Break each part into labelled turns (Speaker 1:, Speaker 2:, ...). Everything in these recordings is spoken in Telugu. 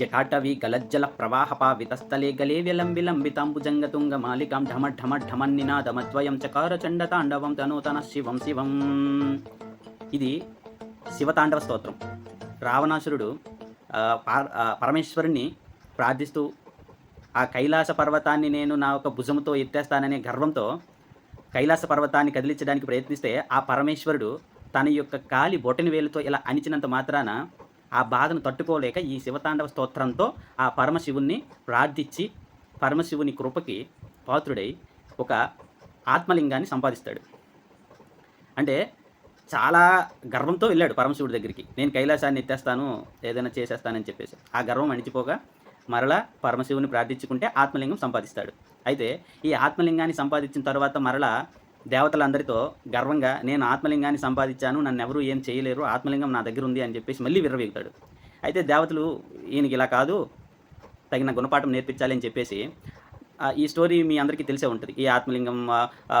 Speaker 1: జటాటవి గలజ్జల ప్రవాహపా వితస్థలే గలే తుంగ మాలికాం ఢమ ఢమ ఢమన్నినాదమద్వయం చకార చండ తాండవం తనూతన శివం శివం. ఇది శివతాండవ స్తోత్రం. రావణాసురుడు పరమేశ్వరుని పరమేశ్వరుణ్ణి ప్రార్థిస్తూ ఆ కైలాస పర్వతాన్ని నేను నా ఒక భుజముతో ఎత్తేస్తాననే గర్వంతో కైలాస పర్వతాన్ని కదిలించడానికి ప్రయత్నిస్తే ఆ పరమేశ్వరుడు తన యొక్క కాలి బొటని వేలుతో ఇలా అణిచినంత మాత్రాన ఆ బాధను తట్టుకోలేక ఈ శివతాండవ స్తోత్రంతో ఆ పరమశివుణ్ణి ప్రార్థించి పరమశివుని కృపకి పాత్రుడై ఒక ఆత్మలింగాన్ని సంపాదిస్తాడు. అంటే చాలా గర్వంతో వెళ్ళాడు పరమశివుడి దగ్గరికి. నేను కైలాసాన్ని ఎత్తేస్తాను ఏదైనా చేసేస్తానని చెప్పేసి. ఆ గర్వం అణిచిపోగా మరలా పరమశివుని ప్రార్థించుకుంటే ఆత్మలింగం సంపాదిస్తాడు. అయితే ఈ ఆత్మలింగాన్ని సంపాదించిన తర్వాత మరలా దేవతలందరితో గర్వంగా నేను ఆత్మలింగాన్ని సంపాదించాను నన్ను ఎవరూ ఏం చేయలేరు ఆత్మలింగం నా దగ్గర ఉంది అని చెప్పేసి మళ్ళీ విర్రవీగుతాడు. అయితే దేవతలు ఈయనకి ఇలా కాదు తగిన గుణపాఠం నేర్పించాలి అని చెప్పేసి ఈ స్టోరీ మీ అందరికీ తెలిసే ఉంటుంది. ఈ ఆత్మలింగం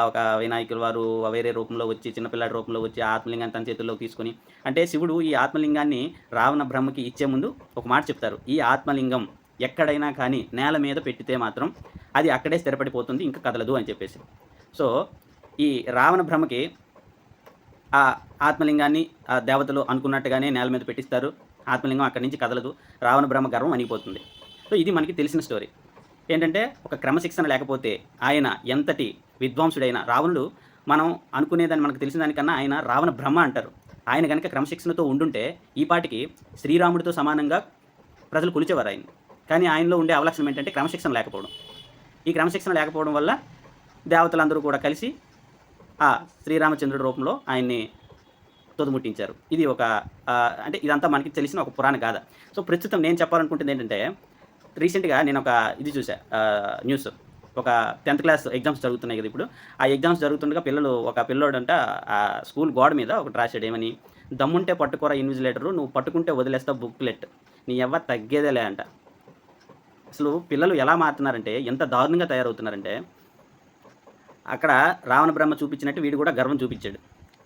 Speaker 1: ఒక వినాయకుల వారు వేరే రూపంలో వచ్చి చిన్నపిల్లాడి రూపంలో వచ్చి ఆత్మలింగాన్ని తన చేతుల్లో తీసుకొని అంటే శివుడు ఈ ఆత్మలింగాన్ని రావణ బ్రహ్మకి ఇచ్చే ముందు ఒక మాట చెప్తారు. ఈ ఆత్మలింగం ఎక్కడైనా కానీ నేల మీద పెట్టితే మాత్రం అది అక్కడే స్థిరపడిపోతుంది ఇంకా కదలదు అని చెప్పేసి. సో ఈ రావణ బ్రహ్మకి ఆ ఆత్మలింగాన్ని ఆ దేవతలు అనుకున్నట్టుగానే నేల మీద పెట్టిస్తారు. ఆత్మలింగం అక్కడి నుంచి కదలదు. రావణ బ్రహ్మ గర్వం అనిగిపోతుంది సో ఇది మనకి తెలిసిన స్టోరీ. ఏంటంటే ఒక క్రమశిక్షణ లేకపోతే ఆయన ఎంతటి విద్వాంసుడైన రావణుడు మనం అనుకునేదాన్ని మనకు తెలిసిన దానికన్నా ఆయన రావణ బ్రహ్మ అంటారు. ఆయన కనుక క్రమశిక్షణతో ఉండుంటే ఈ పాటికి శ్రీరాముడితో సమానంగా ప్రజలు కొలిచేవారు ఆయన కానీ ఆయనలో ఉండే అవలక్షణం ఏంటంటే క్రమశిక్షణ లేకపోవడం. ఈ క్రమశిక్షణ లేకపోవడం వల్ల దేవతలందరూ కూడా కలిసి ఆ శ్రీరామచంద్రుడి రూపంలో ఆయన్ని తొదుముట్టించారు. ఇది ఒక అంటే ఇదంతా మనకి తెలిసిన ఒక పురాణ గాథ. సో ప్రస్తుతం నేను చెప్పాలనుకుంటుంది ఏంటంటే రీసెంట్గా నేను ఒక ఇది చూసా న్యూస్. ఒక టెన్త్ క్లాస్ ఎగ్జామ్స్ జరుగుతున్నాయి కదా ఇప్పుడు. ఆ ఎగ్జామ్స్ జరుగుతుండగా పిల్లలు ఒక పిల్లోడంట ఆ స్కూల్ గోడ మీద ఒకటి రాశాడు. ఏమని? దమ్ముంటే పట్టుకోరా ఇన్విజిలేటరు నువ్వు పట్టుకుంటే వదిలేస్తావు బుక్లెట్. నీ ఎవ్వ తగ్గేదేలే అంట. అసలు పిల్లలు ఎలా మారుతున్నారంటే ఎంత దారుణంగా తయారవుతున్నారంటే అక్కడ రావణ బ్రహ్మ చూపించినట్టు వీడు కూడా గర్వం చూపించాడు.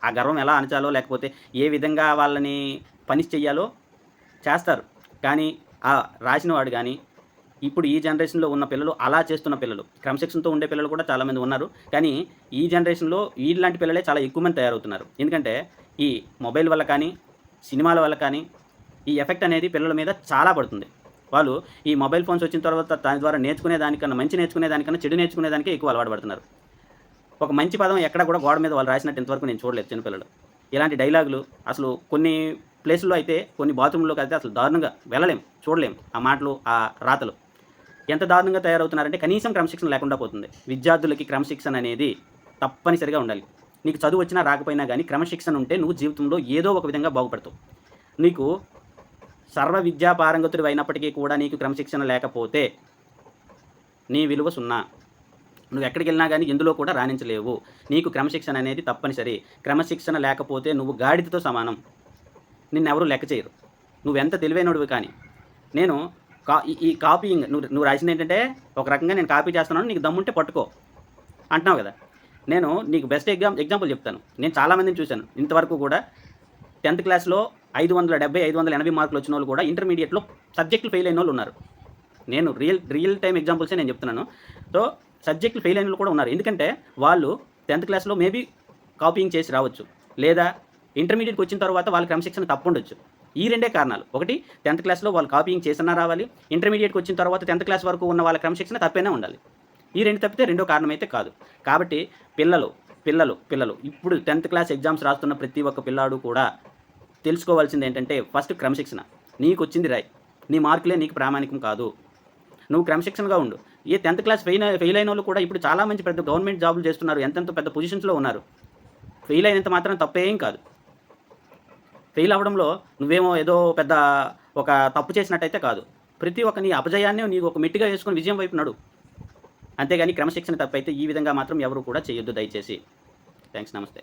Speaker 1: ఆ గర్వం ఎలా అణచాలో లేకపోతే ఏ విధంగా వాళ్ళని పనిష్ చెయ్యాలో చేస్తారు. కానీ ఆ రాసినవాడు కానీ ఇప్పుడు ఈ జనరేషన్లో ఉన్న పిల్లలు అలా చేస్తున్న పిల్లలు క్రమశిక్షణతో ఉండే పిల్లలు కూడా చాలామంది ఉన్నారు. కానీ ఈ జనరేషన్లో వీళ్ళలాంటి పిల్లలే చాలా ఎక్కువ మంది తయారవుతున్నారు. ఎందుకంటే ఈ మొబైల్ వల్ల కానీ సినిమాల వల్ల కానీ ఈ ఎఫెక్ట్ అనేది పిల్లల మీద చాలా పడుతుంది. వాళ్ళు ఈ మొబైల్ ఫోన్స్ వచ్చిన తర్వాత దాని ద్వారా నేర్చుకునే దానికన్నా మంచి నేర్చుకునే దానికన్నా చెడు నేర్చుకునే దానికే ఎక్కువ అలవాటు పడుతున్నారు. ఒక మంచి పదం ఎక్కడ కూడా గోడ మీద వాళ్ళు రాసినట్టు ఇంతవరకు నేను చూడలేదు చిన్నపిల్లలు. ఇలాంటి డైలాగులు అసలు కొన్ని ప్లేసుల్లో అయితే కొన్ని బాత్రూంలోకి అయితే అసలు దారుణంగా వెళ్ళలేం చూడలేం ఆ మాటలు ఆ రాతలు. ఎంత దారుణంగా తయారవుతున్నారంటే కనీసం క్రమశిక్షణ లేకుండా పోతుంది. విద్యార్థులకి క్రమశిక్షణ అనేది తప్పనిసరిగా ఉండాలి. నీకు చదువు వచ్చినా రాకపోయినా కానీ క్రమశిక్షణ ఉంటే నువ్వు జీవితంలో ఏదో ఒక విధంగా బాగుపడతావు. నీకు సర్వ విద్యా పారంగతుడు అయినప్పటికీ కూడా నీకు క్రమశిక్షణ లేకపోతే నీ విలువ సున్నా. నువ్వు ఎక్కడికి వెళ్ళినా కానీ ఇందులో కూడా రాణించలేవు. నీకు క్రమశిక్షణ అనేది తప్పనిసరి. క్రమశిక్షణ లేకపోతే నువ్వు గాడిదతో సమానం. నిన్నెవరూ లెక్క చేయరు. నువ్వెంత తెలివైనడువి కానీ. నేను కా ఈ- ఈ కాపీయింగ్ నువ్వు నువ్వు రాసింది ఏంటంటే ఒక రకంగా నేను కాపీ చేస్తున్నాను నీకు దమ్ముంటే పట్టుకో. అంటున్నావు కదా. నేను నీకు బెస్ట్ ఎగ్జామ్ ఎగ్జాంపుల్ చెప్తాను. నేను చాలామందిని చూశాను. ఇంతవరకు కూడా టెన్త్ క్లాస్లో ఐదు వందల డెబ్బై ఐదు వందల ఎనభై మార్కులు వచ్చిన వాళ్ళు కూడా ఇంటర్మీడియట్లో సబ్జెక్టులు ఫెయిల్ అయిన వాళ్ళు ఉన్నారు. నేను రియల్ రియల్ టైం ఎగ్జాంపుల్సే నేను చెప్తున్నాను. సో సబ్జెక్టులు ఫెయిల్ అయిన కూడా ఉన్నారు. ఎందుకంటే వాళ్ళు టెన్త్ క్లాస్లో మేబీ కాపీయింగ్ చేసి రావచ్చు. లేదా ఇంటర్మీడియట్కి వచ్చిన తర్వాత వాళ్ళ క్రమశిక్షణ తప్పుండొచ్చు ఈ రెండే కారణాలు. ఒకటి టెన్త్ క్లాస్లో వాళ్ళు కాపీయింగ్ చేసినా రావాలి. ఇంటర్మీడియట్కి వచ్చిన తర్వాత టెన్త్ క్లాస్ వరకు ఉన్న వాళ్ళ క్రమశిక్షణ తప్పైనా ఉండాలి. ఈ రెండు తప్పితే రెండో కారణం అయితే కాదు. కాబట్టి పిల్లలు పిల్లలు పిల్లలు ఇప్పుడు టెన్త్ క్లాస్ ఎగ్జామ్స్ రాస్తున్న ప్రతి ఒక్క పిల్లాడు కూడా తెలుసుకోవాల్సింది ఏంటంటే ఫస్ట్ క్రమశిక్షణ. నీకు వచ్చింది రాయ్. నీ మార్కులే నీకు ప్రామాణికం కాదు. నువ్వు క్రమశిక్షణగా ఉండు. ఈ టెన్త్ క్లాస్ ఫెయిల్ ఫెయిల్ అయిన వాళ్ళు కూడా ఇప్పుడు చాలా మంచి పెద్ద గవర్నమెంట్ జాబులు చేస్తున్నారు. ఎంతెంత పెద్ద పొజిషన్స్లో ఉన్నారు. ఫెయిల్ అయినంత మాత్రం తప్పేం కాదు. ఫెయిల్ అవ్వడంలో నువ్వేమో ఏదో పెద్ద ఒక తప్పు చేసినట్టయితే కాదు. ప్రతి ఒక్క నీ అపజయాన్ని నీకు ఒక మెట్టిగా వేసుకుని విజయం వైపు నడు. అంతేగాని క్రమశిక్షణ తప్పైతే ఈ విధంగా మాత్రం ఎవరు కూడా చేయొద్దు దయచేసి. థ్యాంక్స్ నమస్తే.